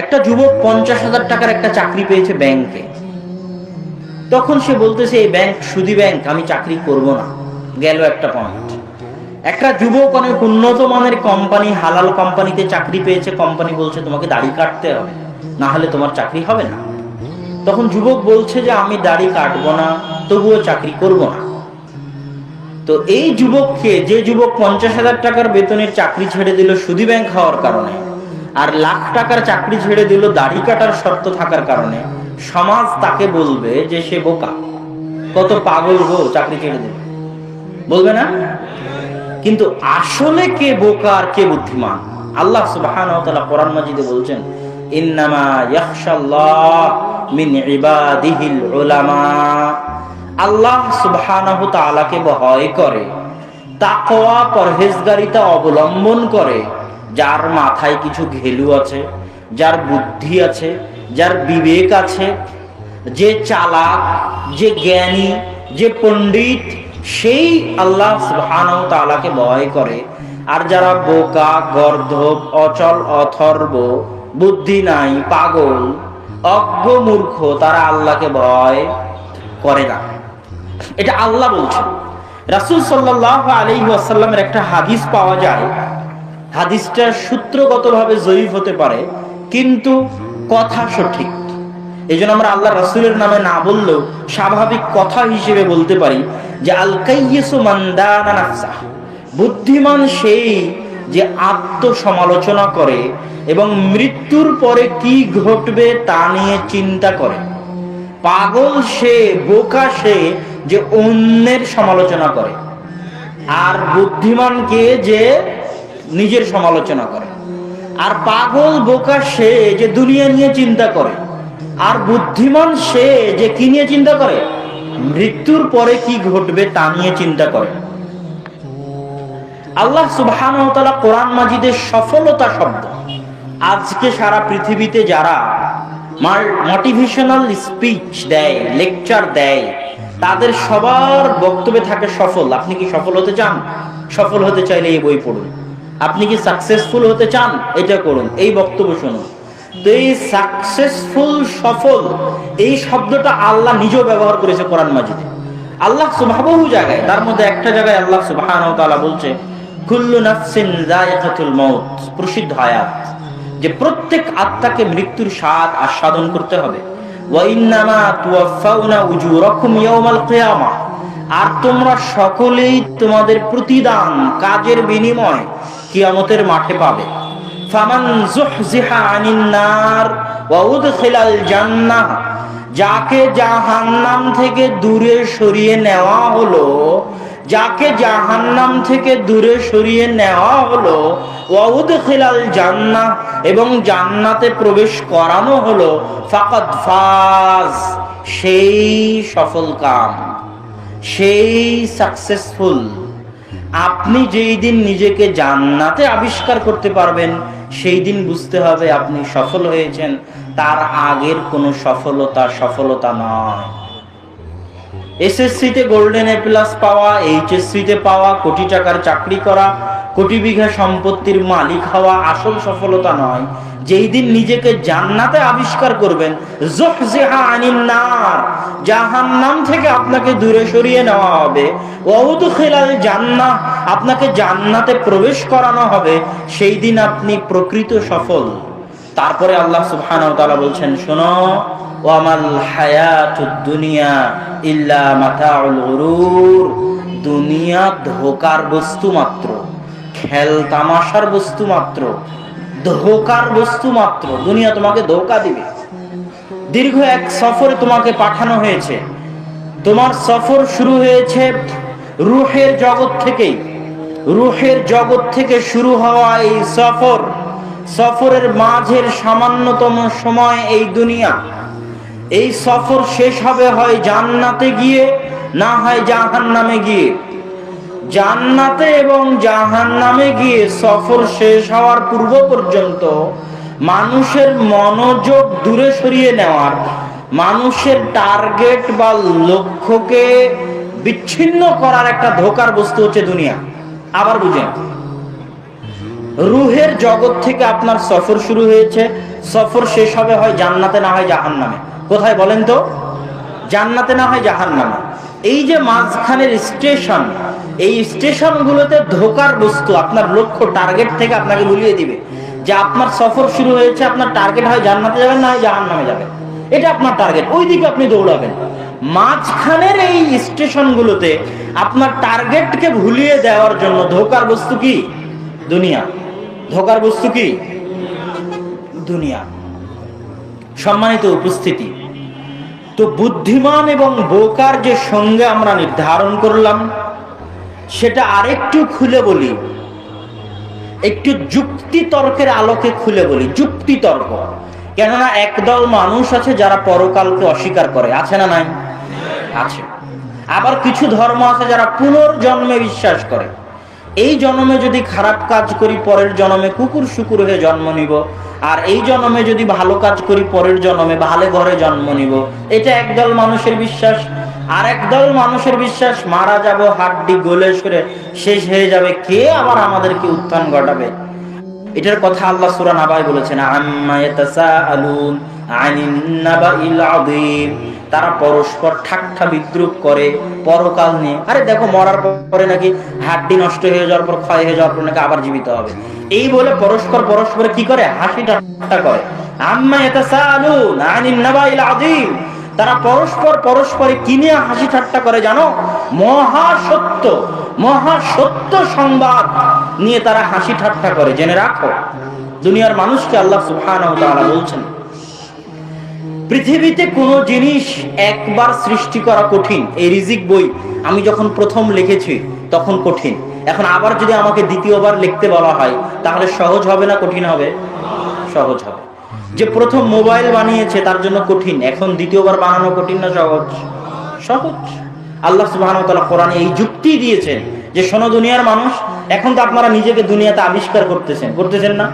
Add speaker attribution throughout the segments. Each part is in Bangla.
Speaker 1: একটা যুবক পঞ্চাশ হাজার টাকার একটা চাকরি পেয়েছে ব্যাংকে তখন সে বলতেছে, এই ব্যাংক সুদি ব্যাংক আমি চাকরি করব না। গেল একটা পয়েন্ট একটা যুবক অনেক উন্নত মানের কোম্পানি হালাল কোম্পানিতে চাকরি পেয়েছে। কোম্পানি বলছে, তোমাকে দাড়ি কাটতে হবে, না হলে তোমার চাকরি হবে না। তখন যুবক বলছে যে, আমি দাড়ি কাটবো না, তবুও চাকরি করব না। তো এই যুবককে, যে যুবক পঞ্চাশ হাজার টাকার বেতনের চাকরি ছেড়ে দিল সুদি ব্যাংক হওয়ার কারণে আর লাখ টাকার চাকরি ছেড়ে দিল দাড়ি কাটার শর্ত থাকার কারণে। সমাজ তাকে বলবে যে সে বোকা। কত পাগল গো চাকরি ছেড়ে দিল বলবে না? কিন্তু আসলে কে বোকা আর কে বুদ্ধিমান? আল্লাহ তাআলা কোরআন মাজিদে বলছেন, ইন্নামা আল্লাহ ভয় করে অবলম্বন করে যার মাথায় কিছু ঘেলু আছে, যার বুদ্ধি আছে, যার বিবেক আছে, যে চালাক, যে জ্ঞানী, যে পণ্ডিত, সেই আল্লাহ সুবহানাহু তাআলাকে ভয় করে। আর যারা বোকা, গর্ধব, অচল, অথর্ব, বুদ্ধি নাই, পাগল, অজ্ঞ মূর্খ, তারা আল্লাহকে ভয় করে না। এটা আল্লাহ বলছেন। রাসূল আলাইহি ওয়াসাল্লামের একটা হাদিস পাওয়া যায়। হাদিসটা সূত্রগতভাবে জয়ীফ হতে পারে, কিন্তু কথা সঠিক। এই জন্য আমরা আল্লাহ রাসূলের নামে না বললেও স্বাভাবিক কথা হিসেবে বলতে পারি যে মান বুদ্ধিমান সেই যে আত্মসমালোচনা করে এবং মৃত্যুর পরে কি ঘটবে তা নিয়ে চিন্তা করে। পাগল সে, বোকা সে যে অন্যের সমালোচনা করে। আর বুদ্ধিমানকে যে নিজের সমালোচনা করে। আর পাগল বোকা সে যে দুনিয়া নিয়ে চিন্তা করে, আর বুদ্ধিমান সে যে কি নিয়ে চিন্তা করে, মৃত্যুর পরে কি ঘটবে তা নিয়ে চিন্তা করে। আল্লাহ সুবহানাহু কোরআন মাজিদের সফলতা শব্দ। আজকে সারা পৃথিবীতে যারা মোটিভেশনাল স্পিচ দেয়, লেকচার দেয়, তাদের সবার বক্তব্যে থাকে সফল। আপনি কি সফল হতে চান? সফল হতে চাইলে এই বই পড়ুন। আপনি কি সাকসেসফুল হতে চান? এটা করুন। এই বক্তব্য শুনুন। তো এই সাকসেসফুল সফল, এই শব্দটা আল্লাহ নিজেও ব্যবহার করেছে কোরআন মাজিদে। আল্লাহ সুবহানাহু জায়গায়, তার মধ্যে একটা জায়গায় আল্লাহ তাআলা বলছে, কুল্লু নাফসিন মাউত প্রসিদ্ধ আয়াত, যে প্রত্যেক আত্মাকে মৃত্যুর স্বাদ আস্বাদন করতে হবে। আর তোমরা সকলেই তোমাদের প্রতিদান কাজের বিনিময় কিয়ামতের মাঠে পাবে। ফামান নার জান্নাহ। যাকে জাহান্নাম থেকে দূরে সরিয়ে নেওয়া হলো, যাকে জাহান্নাম থেকে দূরে সরিয়ে নেওয়া হলো ওয়াউদ খিলাল জান্নাহ এবং জান্নাতে প্রবেশ করানো হলো, ফাকাদ ফাজ, সেই সফল কাম, সেই সাকসেসফুল আপনি যেই দিন নিজেকে জান্নাতে আবিষ্কার করতে পারবেন, সেই দিন বুঝতে হবে আপনি সফল হয়েছেন। তার আগের কোনো সফলতা সফলতা নয়। এসএসসিতে গোল্ডেন এ প্লাস পাওয়া, এইচএসসিতে পাওয়া, কোটি টাকার চাকরি করা, কোটি বিঘা সম্পত্তির মালিক হওয়া আসল সফলতা নয়। যেই দিন নিজেকে জান্নাতে আবিষ্কার করবেন নার জাহান্নাম থেকে আপনাকে দূরে সরিয়ে নেওয়া হবে। ওয়াউদখিলাল জান্নাহ, আপনাকে জান্নাতে প্রবেশ করানো হবে। সেই দিন আপনি প্রকৃত সফল। তারপরে আল্লাহ সুবহানাহু ওয়া তাআলা বলছেন, শোনো, ওয়ামাল হায়াতুদ দুনিয়া ইল্লা মাতাউল গুরুর। দুনিয়া ধোকার বস্তু মাত্র, খেল তামাশার বস্তু মাত্র। ধোকার বস্তু মাত্র। দুনিয়া তোমাকে ধোকা দিবে। দীর্ঘ এক সফরে তোমাকে পাঠানো হয়েছে। তোমার সফর শুরু হয়েছে রুহের জগৎ থেকেই। রুহের জগৎ থেকে শুরু হওয়া এই সফর, সফরের মাঝের সামান্যতম সময় এই দুনিয়া। এই সফর শেষ হবে হয় জান্নাতে গিয়ে, না হয় জাহান নামে গিয়ে। জান্নাতে এবং জাহান নামে গিয়ে সফর শেষ হওয়ার পূর্ব পর্যন্ত মানুষের মনোযোগ দূরে সরিয়ে নেওয়ার, মানুষের টার্গেট বা লক্ষ্যকে বিচ্ছিন্ন করার একটা ধোকার বস্তু হচ্ছে দুনিয়া। আবার বুঝেন, রুহের জগৎ থেকে আপনার সফর শুরু হয়েছে, সফর শেষ হবে হয় জান্নাতে না হয় জাহান নামে কোথায় বলেন তো? জান্নাতে না হয় জাহান নামে এই যে মাঝখানের স্টেশন এই স্টেশনগুলোতে ধোকার বস্তু, আপনার লক্ষ্য টার্গেট থেকে আপনাকে ভুলিয়ে দিবে। যে আপনার সফর শুরু হয়েছে, আপনার টার্গেট হয় জান্নাতে যাবেন, না হয় জাহান নামে যাবেন। এটা আপনার টার্গেট ওই দিকে আপনি দৌড়াবেন। মাঝখানের এই স্টেশনগুলোতে আপনার টার্গেটকে ভুলিয়ে দেওয়ার জন্য ধোকার বস্তু কি? দুনিয়া। ধোকার বস্তু কি? দুনিয়া। সম্মানিত উপস্থিতি, তো বুদ্ধিমান এবং বোকার যে সঙ্গে আমরা নির্ধারণ করলাম সেটা আরেকটু খুলে বলি। একটু যুক্তি তর্কের আলোকে খুলে বলি, যুক্তি তর্ক। কেননা একদল মানুষ আছে যারা পরকালকে অস্বীকার করে, আছে না নাই? আছে। আবার কিছু ধর্ম আছে যারা পুনর্জন্মে বিশ্বাস করে। এই জন্মে যদি খারাপ কাজ করি, পরের জন্মে কুকুর শুকুর হয়ে জন্ম নিব। আর এই জন্মে যদি ভালো কাজ করি, পরের জন্মে ভালো ঘরে জন্ম নিব। এটা একদল মানুষের বিশ্বাস। আর একদল মানুষের বিশ্বাস, মারা যাব, হাড্ডি গলে সরে শেষ হয়ে যাবে, কে আবার আমাদেরকে উত্থান ঘটাবে? এটার কথা আল্লাহ সূরা নাবায় বলেছেন তারা পরস্পর ঠাট্টা বিদ্রুপ করে, পরকাল নিয়ে। আরে দেখো, মরার পরে নাকি হাড্ডি নষ্ট হয়ে যাওয়ার পর, ক্ষয় হয়ে যাওয়ার পর নাকি আবার জীবিত হবে। এই বলে পরস্পর পরস্পর কি করে? হাসি ঠাট্টা করে। আম্মা ইয়াতাসাআলুন আনিন নাবাইল আযীম। তারা পরস্পর পরস্পরে কি নিয়ে হাসি ঠাট্টা করে, জানো? মহা সত্য মহা সত্য সংবাদ নিয়ে তারা হাসি ঠাট্টা করে। জেনে রাখো, দুনিয়ার মানুষকে আল্লাহ সুবহানাহু বলছেন, পৃথিবীতে কোনো জিনিস একবার সৃষ্টি করা কঠিন, এই রিজিক বই আমি যখন প্রথম লিখেছি তখন কঠিন। এখন আবার যদি আমাকে দ্বিতীয়বার লিখতে বলা হয়, তাহলে সহজ হবে না কঠিন হবে? সহজ হবে। যে প্রথম মোবাইল বানিয়েছে, তার জন্য কঠিন। এখন দ্বিতীয়বার বানানো কঠিন না, সহজ? সহজ। আল্লাহ তাআলা কোরআনে এই যুক্তি দিয়েছেন যে, শোনো দুনিয়ার মানুষ, এখন তো আপনারা নিজেকে দুনিয়াতে আবিষ্কার করতেছেন। করতেছেন না?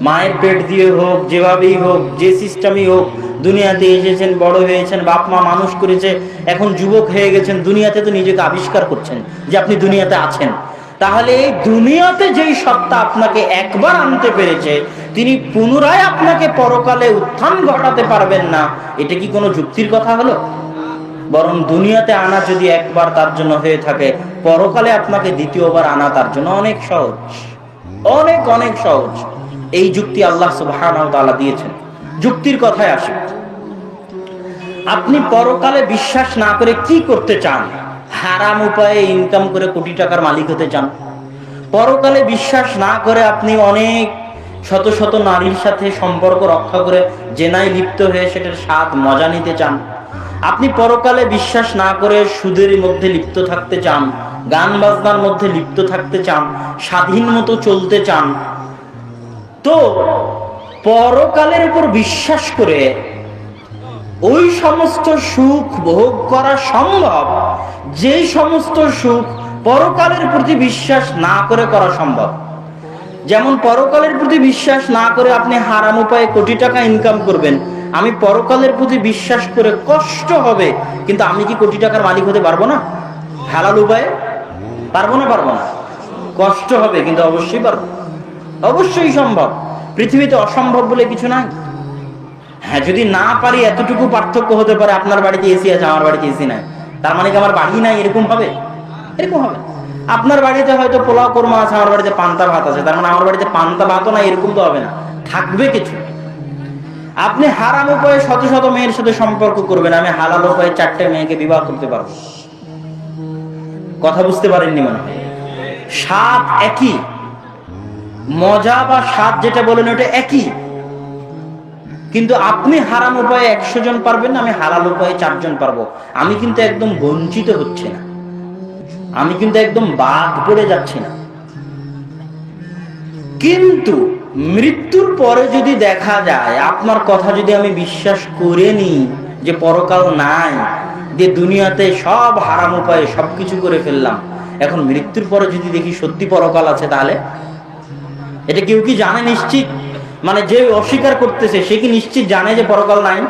Speaker 1: মায়ের পেট দিয়ে হোক, যেভাবেই হোক, যে সিস্টেমই হোক, দুনিয়াতে এসেছেন, বড় হয়েছেন, বাপ মা মানুষ করেছে, এখন যুবক হয়ে গেছেন, দুনিয়াতে তো নিজেকে আবিষ্কার করছেন যে, আপনি দুনিয়াতে আছেন। তাহলে এই দুনিয়াতে যেই সত্তা আপনাকে একবার আনতে পেরেছে, তিনি পুনরায় আপনাকে পরকালে উত্থান ঘটাতে পারবেন না, এটা কি কোনো যুক্তির কথা হলো? বরং দুনিয়াতে আনা যদি একবার তার জন্য হয়ে থাকে, পরকালে আপনাকে দ্বিতীয়বার আনা তার জন্য অনেক সহজ। অনেক অনেক সহজ। এই যুক্তি আল্লাহ ওয়া দিয়েছেন। যুক্তির কথায় আসে। আপনি পরকালে বিশ্বাস না করে কি করতে চান? হারাম উপায়ে ইনকাম করে কোটি টাকার মালিক হতে চান। পরকালে বিশ্বাস না করে আপনি অনেক শত শত নারীর সাথে সম্পর্ক রক্ষা করে জেনায় লিপ্ত হয়ে সেটার স্বাদ, মজা নিতে চান। আপনি পরকালে বিশ্বাস না করে সুদের মধ্যে লিপ্ত থাকতে চান, গান বাজনার মধ্যে লিপ্ত থাকতে চান, স্বাধীন মতো চলতে চান। তো পরকালের উপর বিশ্বাস করে ওই সমস্ত সুখ ভোগ করা সম্ভব, যেই সমস্ত সুখ পরকালের প্রতি বিশ্বাস না করে করা সম্ভব। যেমন পরকালের প্রতি বিশ্বাস না করে আপনি হারাম উপায়ে কোটি টাকা ইনকাম করবেন, আমি পরকালের প্রতি বিশ্বাস করে কষ্ট হবে, কিন্তু আমি কি কোটি টাকার মালিক হতে পারব না? হালাল উপায়ে? পারব না পারব না। কষ্ট হবে, কিন্তু অবশ্যই পারব। অবশ্যই সম্ভব। পৃথিবীতে অসম্ভব বলে কিছু নাই। হ্যাঁ যদি না পারি এতটুকু পার্থক্য হতে পারে, আপনার বাড়িতে এসি আছে, আমার বাড়িতে এসি নাই। তার মানে কি আমার বাড়ি নাই? এরকম হবে? এরকম হবে। আপনার বাড়িতে হয়তো পোলাও কোরমা আছে, আমার বাড়িতে পান্তা ভাত আছে, তার মানে আমার বাড়িতে পান্তা ভাতও নাই, এরকম তো হবে না। থাকবে কিছু। আপনি হারাম উপায়ে শত শত মেয়ের সাথে সম্পর্ক করবেন, আমি হালাল উপায়ে চারটে মেয়েকে বিবাহ করতে পারব। কথা বুঝতে পারেননি মনে হয়? স্বাদ একই। মজা বা স্বাদ যেটা বলেন, ওটা একই। কিন্তু আপনি হারাম উপায়ে একশো জন পারবেন আমি হালাল উপায়ে চারজন পারব। আমি কিন্তু একদম বঞ্চিত হচ্ছে না। আমি কিন্তু একদম বাদ পড়ে যাচ্ছি না। কিন্তু মৃত্যুর পরে যদি দেখা যায়, আপনার কথা যদি আমি বিশ্বাস করে নিই যে পরকাল নাই, যে দুনিয়াতে সব হারাম উপায়ে সবকিছু করে ফেললাম, এখন মৃত্যুর পরে যদি দেখি সত্যি পরকাল আছে তাহলে? এটা কেউ কি জানে নিশ্চিত? মানে যে অস্বীকার করতেছে, সে কি নিশ্চিত জানে যে পরকাল নাই?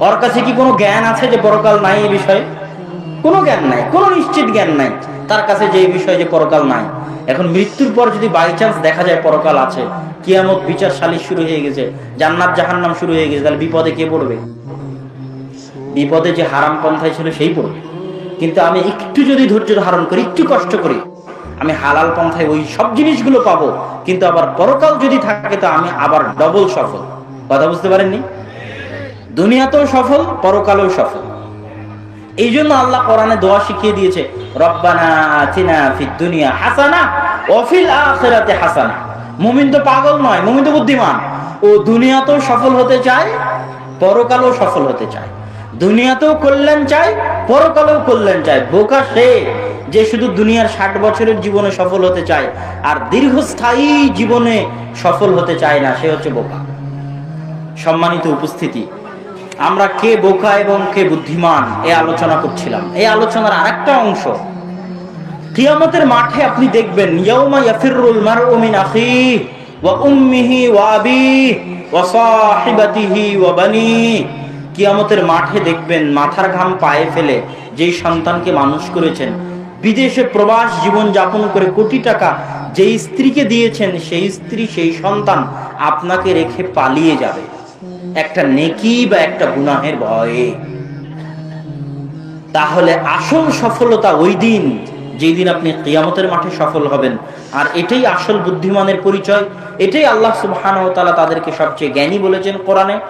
Speaker 1: ওর কাছে কি কোনো জ্ঞান আছে যে পরকাল নাই এই বিষয়ে? কোনো জ্ঞান নাই, কোনো নিশ্চিত জ্ঞান নাই। তার কাছে যে বিষয়ে যে পরকাল নাই। এখন মৃত্যুর পর যদি বাই চান্স দেখা যায় পরকাল আছে, কিয়ামত বিচার সালিশ শুরু হয়ে গেছে, জান্নাত জাহান্নাম শুরু হয়ে গেছে, তাহলে বিপদে কে পড়বে? বিপদে যে হারাম পন্থায় ছিল সেই পড়বে। কিন্তু আমি একটু যদি ধৈর্য ধারণ করি, একটু কষ্ট করি আমি হালাল পন্থায় ওই সব জিনিসগুলো পাবো। কিন্তু আবার পরকাল যদি থাকে, তো আমি আবার ডবল সফল। কথা বুঝতে পারেননি? দুনিয়াতেও সফল, পরকালেও সফল। এই জন্য আল্লাহ কোরআনে দোয়া শিখিয়ে দিয়েছে, রব্বানা হাসানা ওয়া ফিল হাসানা। মুমিন তো পাগল নয়, মুমিন তো বুদ্ধিমান। ও দুনিয়াতেও সফল হতে চায়, পরকালেও সফল হতে চায়। দুনিয়াতেও কল্যাণ চায়, পরকালেও কল্যাণ চায়। বোকা সে যে শুধু দুনিয়ার ষাট বছরের জীবনে সফল হতে চায়, আর দীর্ঘস্থায়ী জীবনে সফল হতে চায় না, সে হচ্ছে বোকা। সম্মানিত উপস্থিতি, আমরা কে বোকা এবং কে বুদ্ধিমান এই আলোচনা করছিলাম। এই আলোচনার আরেকটা অংশ, কিয়ামতের মাঠে আপনি দেখবেন ওয়া ওয়া কিয়ামতের মাঠে দেখবেন, মাথার ঘাম পায়ে ফেলে যেই সন্তানকে মানুষ করেছেন বিদেশে প্রবাস জীবন যাপন করে কোটি টাকা যেই স্ত্রীকে দিয়েছেন, সেই স্ত্রী, সেই সন্তান আপনাকে রেখে পালিয়ে যাবে। একটা নেকি বা একটা গুনাহের ভয়ে। তাহলে আসল সফলতা ওই দিন, যেই দিন আপনি কিয়ামতের মাঠে সফল হবেন। আর এটাই আসল বুদ্ধিমানের পরিচয়। এটাই আল্লাহ তাআলা তাদেরকে সবচেয়ে জ্ঞানী বলেছেন কোরআনে।